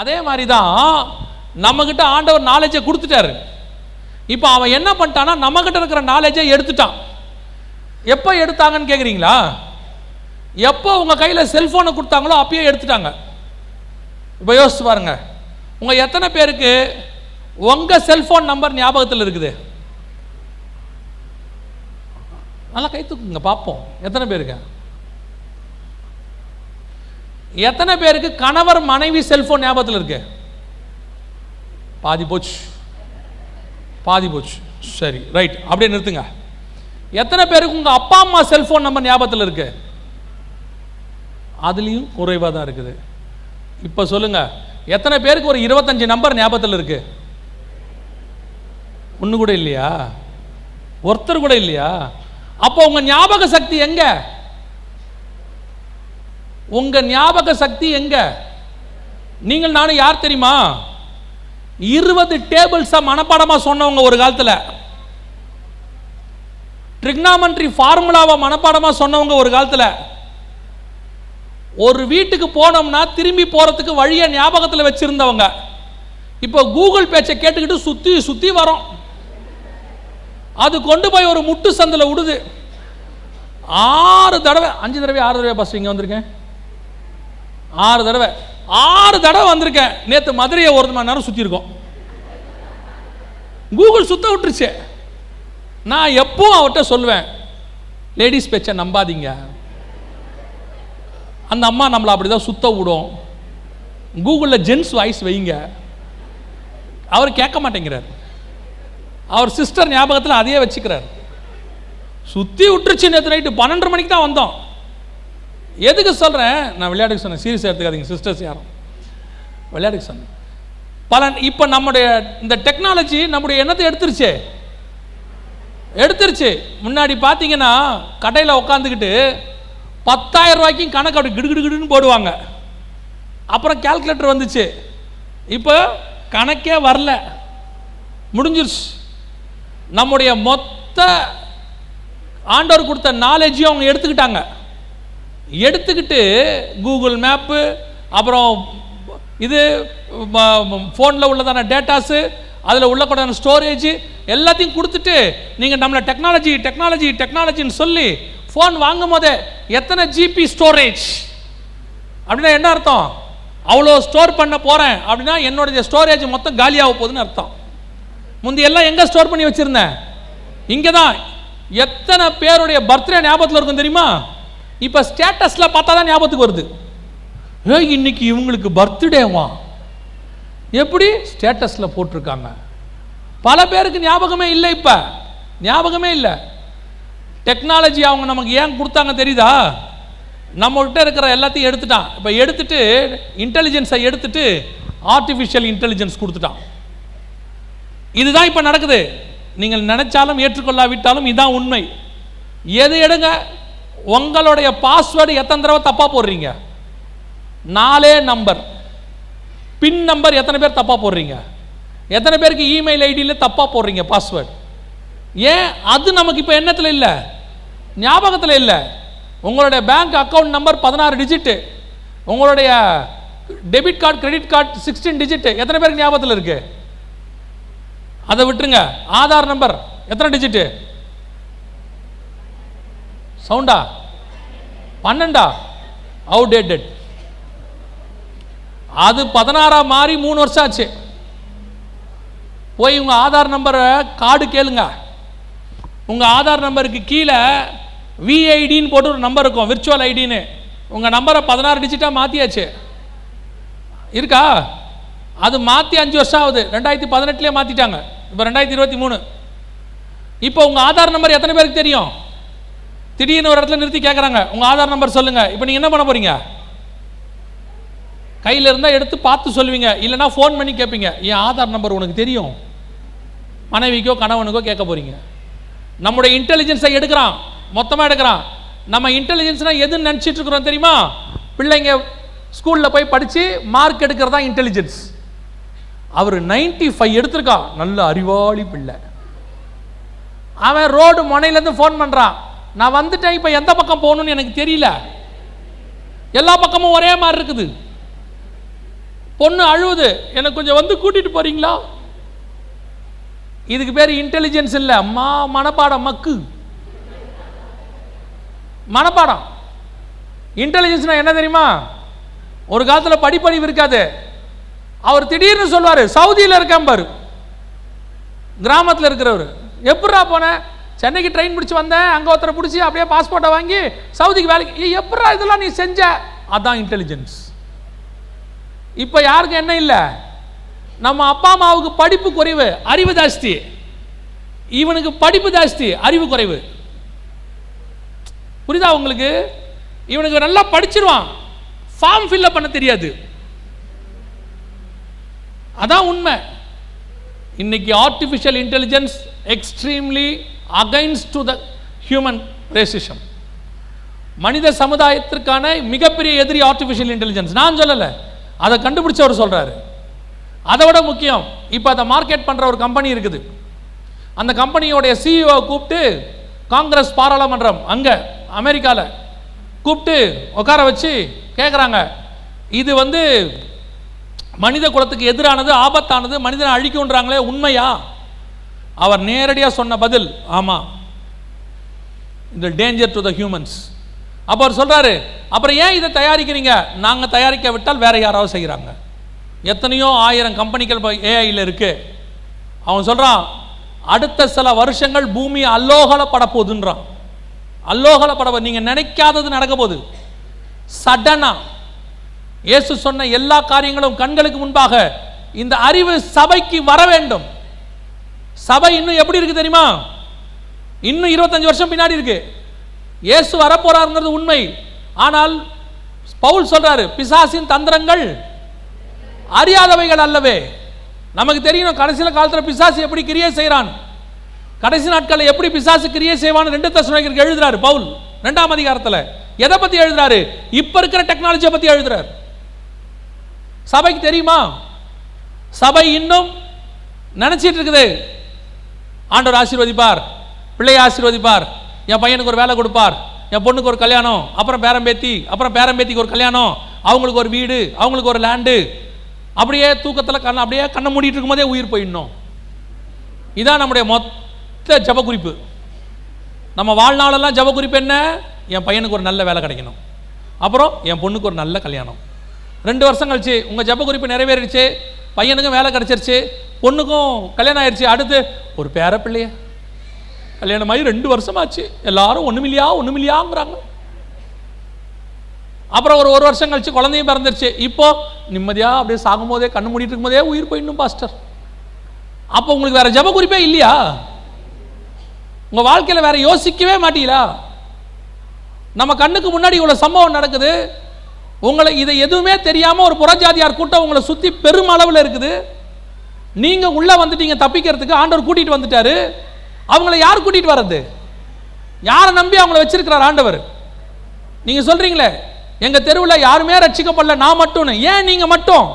அதே மாதிரி தான் நம்மக்கிட்ட ஆண்டவர் நாலேஜை கொடுத்துட்டாரு. இப்போ அவன் என்ன பண்ணிட்டான்னா நம்மக்கிட்ட இருக்கிற நாலேஜை எடுத்துட்டான். எப்போ எடுத்தாங்கன்னு கேட்குறீங்களா எப்போ உங்கள் கையில் செல்ஃபோனை கொடுத்தாங்களோ அப்பயே எடுத்துட்டாங்க. இப்போ யோசிச்சு பாருங்க. உங்கள் எத்தனை பேருக்கு உங்கள் செல்ஃபோன் நம்பர் ஞாபகத்தில் இருக்குது? நல்லா கை தூக்குங்க பார்ப்போம் எத்தனை பேருக்கு? எத்தனை பேருக்கு கணவர் மனைவி செல்போன் ஞாபகத்தில் இருக்கு? பாதி போச்சு. பாதி போச்சு. சரி ரைட் அப்படியே நிறுத்துங்க. எத்தனை பேருக்கு உங்கள் அப்பா அம்மா செல்ஃபோன் நம்பர் ஞாபகத்தில் இருக்கு? அதுலேயும் குறைவாக தான் இருக்குது. இப்போ சொல்லுங்க எத்தனை பேருக்கு ஒரு இருபத்தஞ்சு நம்பர் ஞாபகத்தில் இருக்கு? ஒன்று கூட இல்லையா? ஒருத்தர் கூட இல்லையா? அப்போ உங்கள் ஞாபக சக்தி எங்கே? உங்க ஞாபக சக்தி எங்க? நீங்கள் நானும் யார் தெரியுமா? இருபது டேபிள்ஸை மனப்பாடமா சொன்னவங்க ஒரு காலத்தில். ட்ரிக்னாமெண்ட்ரி ஃபார்முலாவை மனப்பாடமா சொன்னவங்க ஒரு காலத்தில். ஒரு வீட்டுக்கு போனோம்னா திரும்பி போறதுக்கு வழியை ஞாபகத்தில் வச்சிருந்தவங்க. இப்போ கூகுள் பேச்சை கேட்டுக்கிட்டு சுத்தி சுத்தி வரோம். அது கொண்டு போய் ஒரு முட்டு சந்தில் விடுது ஆறு தடவை அஞ்சு தடவை ஆறு தடவை பஸ் இங்கே வந்திருக்கேன். ஆறு தடவை. ஆறு தடவை வந்திருக்கேன். நேற்று மதுரையை ஒரு மணி நேரம் சுற்றிருக்கோம் கூகுள் சுத்த விட்டுருச்சு. நான் எப்பவும் அவர்கிட்ட சொல்லுவேன் லேடிஸ் பேச்சை நம்பாதீங்க. அந்த அம்மா நம்மளை அப்படி தான் சுத்த விடும். கூகுளில் ஜென்ஸ் வாய்ஸ் வைங்க. அவர் கேட்க மாட்டேங்கிறார். அவர் சிஸ்டர் ஞாபகத்தில் அதையே வச்சுக்கிறார். சுற்றி விட்டுருச்சு நேற்று நைட்டு பன்னெண்டு மணிக்கு தான் வந்தோம். எதுக்கு சொல்கிறேன் நான் விளையாட்டுக்கு சொன்னேன். சீரியஸ் எடுத்துக்காதீங்க சிஸ்டர்ஸ் யாரும். விளையாட்டுக்கு சொன்னேன். பல இப்போ நம்முடைய இந்த டெக்னாலஜி நம்முடைய எண்ணத்தை எடுத்துருச்சே. எடுத்துருச்சு. முன்னாடி பார்த்தீங்கன்னா கடையில் உட்காந்துக்கிட்டு பத்தாயிரம் ரூபாய்க்கும் கணக்கு அப்படி கிடு கிடு கிடுன்னு போடுவாங்க. அப்புறம் கால்குலேட்டர் வந்துச்சு. இப்போ கணக்கே வரல. முடிஞ்சிருச்சு. நம்முடைய மொத்த ஆண்டவர் கொடுத்த நாலேஜையும் அவங்க எடுத்துக்கிட்டாங்க. எடுத்துக்கிட்டு கூகுள் மேப்பு அப்புறம் இது ஃபோனில் உள்ளதான டேட்டாஸு அதில் உள்ளக்கூடான ஸ்டோரேஜ் எல்லாத்தையும் கொடுத்துட்டு நீங்கள் நம்மளை டெக்னாலஜி டெக்னாலஜி டெக்னாலஜின்னு சொல்லி ஃபோன் வாங்கும் போதே எத்தனை ஜிபி ஸ்டோரேஜ் அப்படின்னா என்ன அர்த்தம்? அவ்வளோ ஸ்டோர் பண்ண போகிறேன் அப்படின்னா என்னுடைய ஸ்டோரேஜ் மொத்தம் காலியாக போகுதுன்னு அர்த்தம். முந்தையெல்லாம் எல்லாம் எங்கே ஸ்டோர் பண்ணி வச்சுருந்தேன்? இங்கே தான் எத்தனை பேருடைய பர்த்டே ஞாபகத்தில் இருக்கும் தெரியுமா? இப்போ ஸ்டேட்டஸில் பார்த்தா தான் ஞாபகத்துக்கு வருது. ஏய் இன்னைக்கு இவங்களுக்கு பர்த்டேவா எப்படி? ஸ்டேட்டஸில் போட்டிருக்காங்க. பல பேருக்கு ஞாபகமே இல்லை இப்போ. ஞாபகமே இல்லை. டெக்னாலஜி அவங்க நமக்கு ஏன் கொடுத்தாங்க தெரியுதா? நம்மகிட்ட இருக்கிற எல்லாத்தையும் எடுத்துட்டான். இப்போ எடுத்துட்டு இன்டெலிஜென்ஸை எடுத்துட்டு ஆர்டிஃபிஷியல் இன்டெலிஜென்ஸ் கொடுத்துட்டான். இதுதான் இப்போ நடக்குது. நீங்கள் நினைச்சாலும் ஏற்றுக்கொள்ளாவிட்டாலும் இதுதான் உண்மை. எது எடுங்க? உங்களுடைய பாஸ்வேர்டு எத்தனை தடவை தப்பாக போடுறீங்க? நாலே நம்பர் பின் நம்பர் எத்தனை பேர் தப்பாக போடுறீங்க? எத்தனை பேருக்கு இமெயில் ஐடியில் தப்பாக போடுறீங்க பாஸ்வேர்டு ஏன்? அது நமக்கு இப்போ எண்ணத்தில் இல்லை. ஞாபகத்தில் இல்லை. உங்களுடைய பேங்க் அக்கவுண்ட் நம்பர் பதினாறு டிஜிட்டு உங்களுடைய debit card credit card sixteen digit எத்தனை பேருக்கு ஞாபகத்தில் இருக்குது அதை விட்டுருங்க. ஆதார் நம்பர் எத்தனை டிஜிட்டு சவுண்டா? பன்னெண்டா? அவுடேட்டட் அது பதினாறாம் மாறி மூணு வருஷம் ஆச்சு. போய் உங்கள் ஆதார் நம்பரை கார்டு கேளுங்க. உங்கள் ஆதார் நம்பருக்கு கீழே விஐடின்னு போட்டு ஒரு நம்பர் இருக்கும் விர்ச்சுவல் ஐடின்னு உங்கள் நம்பரை பதினாறு டிஜிட்டாக மாற்றியாச்சு இருக்கா? அது மாற்றி அஞ்சு வருஷம் ஆகுது. ரெண்டாயிரத்தி பதினெட்டுலேயே மாற்றிட்டாங்க இப்போ ரெண்டாயிரத்தி இருபத்தி மூணு. இப்போ உங்கள் ஆதார் நம்பர் எத்தனை பேருக்கு தெரியும்? திடீர்னு ஒரு இடத்துல நிறுத்தி கேட்குறாங்க உங்கள் ஆதார் நம்பர் சொல்லுங்கள் இப்போ நீங்கள் என்ன பண்ண போகிறீங்க கையில் இருந்தால் எடுத்து பார்த்து சொல்லுவீங்க. இல்லைனா ஃபோன் பண்ணி கேட்பீங்க என் ஆதார் நம்பர் உனக்கு தெரியும். மனைவிக்கோ கணவனுக்கோ கேட்க போகிறீங்க நம்முடைய இன்டெலிஜென்ஸை எடுக்கிறான். மொத்தமாக எடுக்கிறான். நம்ம இன்டெலிஜென்ஸ்னால் எதுன்னு நினச்சிட்டு இருக்கிறோம் தெரியுமா? பிள்ளைங்க ஸ்கூலில் போய் படித்து மார்க் எடுக்கிறது தான் இன்டெலிஜென்ஸ் அவர் நைன்டி ஃபைவ் எடுத்திருக்கான். நல்ல அறிவாளி பிள்ளை. அவன் ரோடு முனையிலேருந்து ஃபோன் பண்ணுறான் நான் வந்துட்டேன் இப்போ எந்த பக்கம் போகணும்னு எனக்கு தெரியல. எல்லா பக்கமும் ஒரே மாதிரி இருக்குது. பொண்ணு அழுவுது. எனக்கு கொஞ்சம் வந்து கூட்டிட்டு போறீங்களா? இதுக்கு பேர் இன்டெலிஜென்ஸ் இல்லை. அம்மா மனப்பாடம் மக்கு. மனப்பாடம். இன்டெலிஜென்ஸ்னா என்ன தெரியுமா? ஒரு காலத்தில் படிப்பறிவு இருக்காது. அவர் திடீர்னு சொல்வார் சவுதியில் இருக்கேன் பாரு. கிராமத்தில் இருக்கிறவர் எப்படா போனேன் சென்னைக்கு ட்ரெயின் பிடிச்சி வந்தேன். அங்கே ஒருத்தரை பிடிச்சி அப்படியே பாஸ்போர்ட்டை வாங்கி சவுதிக்கு வேலைக்கு எப்படா இதெல்லாம் நீ செஞ்ச? அதான் இன்டெலிஜென்ஸ் இப்போ யாருக்கு என்ன இல்லை? நம்ம அப்பா அம்மாவுக்கு படிப்பு குறைவு அறிவு ஜாஸ்தி. இவனுக்கு படிப்பு ஜாஸ்தி அறிவு குறைவு. புரியுதா உங்களுக்கு? இவனுக்கு நல்லா படிச்சிருவான். ஃபார்ம் ஃபில் பண்ண தெரியாது. அதான் உண்மை. இன்னைக்கு artificial intelligence extremely against to the human racism மனித சமுதாயத்திற்கான மிகப்பெரிய எதிரி ஆர்டிஃபிஷியல் இன்டெலிஜென்ஸ் நான் சொல்லலை. அதை கண்டுபிடிச்சவர் சொல்கிறாரு அதை விட முக்கியம் இப்போ அதை மார்க்கெட் பண்ணுற ஒரு கம்பெனி இருக்குது. அந்த கம்பெனியோடைய சிஇஓ கூப்பிட்டு காங்கிரஸ் பாராளுமன்றம் அங்கே அமெரிக்காவில் கூப்பிட்டு உட்கார வச்சு கேட்குறாங்க இது வந்து மனித குலத்துக்கு எதிரானது ஆபத்தானது மனிதனை அழிக்கும்ன்றாங்களே உண்மையா? அவர் நேரடியாக சொன்ன பதில் ஆமாம் இந்த டேஞ்சர் டு த ஹியூமன்ஸ் அப்போ அவர் சொல்கிறாரு அப்புறம் ஏன் இதை தயாரிக்கிறீங்க? நாங்கள் தயாரிக்க விட்டால் வேற யாராவது செய்கிறாங்க எத்தனையோ ஆயிரம் கம்பெனிகள் இப்போ ஏஐயில் இருக்குது அவன் சொல்கிறான் அடுத்த சில வருஷங்கள் பூமி அல்லோகலப்பட போகுதுன்றான். அல்லோகலப்பட நீங்கள் நினைக்காதது நடக்க போகுது. சடனாக இயேசு சொன்ன எல்லா காரியங்களும் கண்களுக்கு முன்பாக இந்த அறிவு சபைக்கு வர வேண்டும். சபை இன்னும் எப்படி இருக்கு தெரியுமா? இன்னும் இருபத்தஞ்சு வருஷம் பின்னாடி இருக்கு. இயேசு வரப்போறாருங்கிறது உண்மை. ஆனால் பவுல் சொல்றாரு பிசாசின் தந்திரங்கள் அறியாதவைகள் அல்லவே. நமக்கு தெரியும் கடைசியில் காலத்தில் பிசாசு எப்படி கிரியே செய்கிறான் கடைசி நாட்களில் எப்படி பிசாசு கிரியே செய்வான்னு ரெண்டு தசுனைக்கு எழுதுறாரு பவுல் ரெண்டாம் அதிகாரத்தில். எதை பத்தி எழுதுறாரு? இப்ப இருக்கிற டெக்னாலஜியை பத்தி எழுதுறாரு. சபைக்கு தெரியுமா? சபை இன்னும் நினைச்சிட்டு இருக்குது. ஆண்டவர் ஆசீர்வதிப்பார். பிள்ளையை ஆசீர்வதிப்பார். என் பையனுக்கு ஒரு வேலை கொடுப்பார். என் பொண்ணுக்கு ஒரு கல்யாணம். அப்புறம் பேரம்பேத்தி. அப்புறம் பேரம்பேத்திக்கு ஒரு கல்யாணம். அவங்களுக்கு ஒரு வீடு. அவங்களுக்கு ஒரு லேண்டு அப்படியே தூக்கத்தில் கண்ணை அப்படியே கண்ணை மூடிட்டு இருக்கும்போதே உயிர் போயிடணும். இதான் நம்முடைய மொத்த ஜப குறிப்பு நம்ம வாழ்நாளெல்லாம் ஜப குறிப்பு என்ன? என் பையனுக்கு ஒரு நல்ல வேலை கிடைக்கணும். அப்புறம் என் பொண்ணுக்கு ஒரு நல்ல கல்யாணம். ரெண்டு வருஷம் கழிச்சு உங்கள் ஜப குறிப்பு நிறைவேறிடுச்சு. பையனுக்கும் வேலை கிடைச்சிருச்சு. பொண்ணுக்கும் கல்யாணம் ஆயிடுச்சு அடுத்து ஒரு பேர பிள்ளைய கல்யாணம் ஆகி ரெண்டு வருஷமாச்சு. எல்லாரும் ஒன்றுமில்லையா ஒண்ணுமில்லையாங்கிறாங்க. அப்புறம் ஒரு ஒரு வருஷம் கழிச்சு குழந்தையும் பிறந்துருச்சு. இப்போ நிம்மதியாக அப்படியே சாகும்போதே கண்ணு மூடிட்டு இருக்கும்போதே உயிர் போயிடணும் பாஸ்டர். அப்போ உங்களுக்கு வேற ஜப குறிப்பே இல்லையா? உங்கள் வாழ்க்கையில் வேற யோசிக்கவே மாட்டீங்களா? நம்ம கண்ணுக்கு முன்னாடி இவ்வளோ சம்பவம் நடக்குது. உங்களை இதை எதுவுமே தெரியாமல் ஒரு புறஜாதியார் கூட்டம் உங்களை சுற்றி பெருமளவில் இருக்குது. நீங்க உள்ள வந்துட்டீங்க தப்பிக்கிறதுக்கு ஆண்டவர் கூட்டிட்டு வந்துட்டாரு. அவங்கள யார் கூட்டிட்டு வர்றது? யாரை நம்பி அவங்கள வச்சிருக்கிறார் ஆண்டவர்? நீங்க சொல்றீங்களே எங்க தெருவில் யாருமே ரட்சிக்கப்படல நான் மட்டும்னு. ஏன் நீங்க மட்டும்?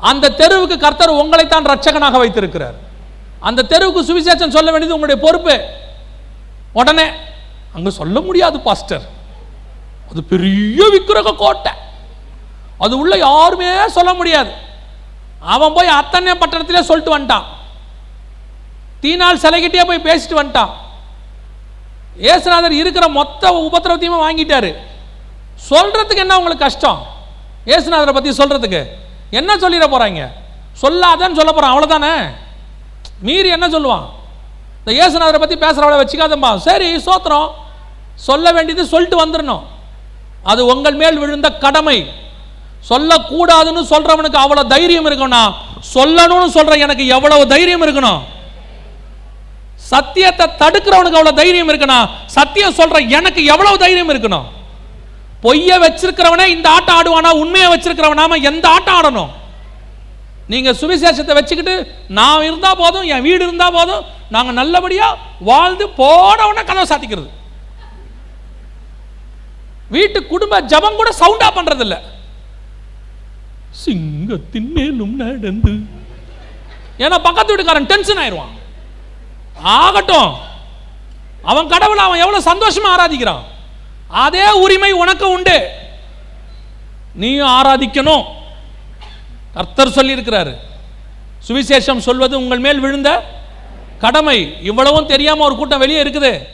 அந்த தெருவுக்கு கர்த்தர் உங்களைத்தான் ரட்சகனாக வைத்திருக்கிறார். அந்த தெருவுக்கு சுவிசேஷம் சொல்ல வேண்டியது உங்களுடைய பொறுப்பு. உடனே அங்க சொல்ல முடியாது பாஸ்டர். அது பெரிய விக்கிரக கோட்டை. அது உள்ள யாருமே சொல்ல முடியாது. அவன் போய் அத்தனை பட்டணத்திலே சொல்லிட்டு வந்துட்டான். தீனால் சிலைகிட்டே போய் பேசிட்டு வந்துட்டான். ஏசுநாதர் இருக்கிற மொத்த உபத்திரவத்தையுமே வாங்கிட்டாரு. சொல்றதுக்கு என்ன உங்களுக்கு கஷ்டம்? ஏசுநாதரை பத்தி சொல்றதுக்கு. என்ன சொல்லிட போறாங்க? சொல்லாதன்னு சொல்ல போறான். அவ்வளவுதானே? மீறி என்ன சொல்லுவான்? இந்த ஏசுநாதரை பத்தி பேசுறவளை வச்சுக்காதம்பா. சரி சோத்திரம். சொல்ல வேண்டியது சொல்லிட்டு வந்துடணும் அது உங்கள் மேல் விழுந்த கடமை. சொல்லக்கூடாதுன்னு சொல்றவனுக்கு அவ்வளவு தைரியம் இருக்கணும் சொல்லணும்னு சொல்ற எனக்கு எவ்வளவு தைரியம் இருக்கணும்? சத்தியத்தை தடுக்கிறவனுக்கு அவ்வளவு தைரியம் இருக்கணும் சத்தியம் சொல்ற எனக்கு எவ்வளவு தைரியம் இருக்கணும்? பொய்ய வச்சிருக்கிறவனே இந்த ஆட்டம் ஆடுவானா? உண்மையை வச்சிருக்கிறவனாம எந்த ஆட்டம் ஆடணும்? நீங்க சுவிசேஷத்தை வச்சுக்கிட்டு நான் இருந்தா போதும் என் வீடு இருந்தா போதும் நாங்க நல்லபடியா வாழ்ந்து போனவன கதவை சாத்திக்கிறது. வீட்டு குடும்ப ஜபம் கூட சவுண்டா பண்றது சிங்கத்தின் மேலும் நடந்து. ஏன்னா பக்கத்து வீட்டுக்காரன் டென்ஷன் ஆயிடுவான் ஆகட்டும். அவன் கடவுளை அவன் எவ்வளவு சந்தோஷமா ஆராதிக்கிறான். அதே உரிமை உனக்கு உண்டு. நீயும் ஆராதிக்கணும். கர்த்தர் சொல்லியிருக்கிறாரு. சுவிசேஷம் சொல்வது உங்கள் மேல் விழுந்த கடமை. இவ்வளவும் தெரியாம ஒரு கூட்டம் வெளியே இருக்குது.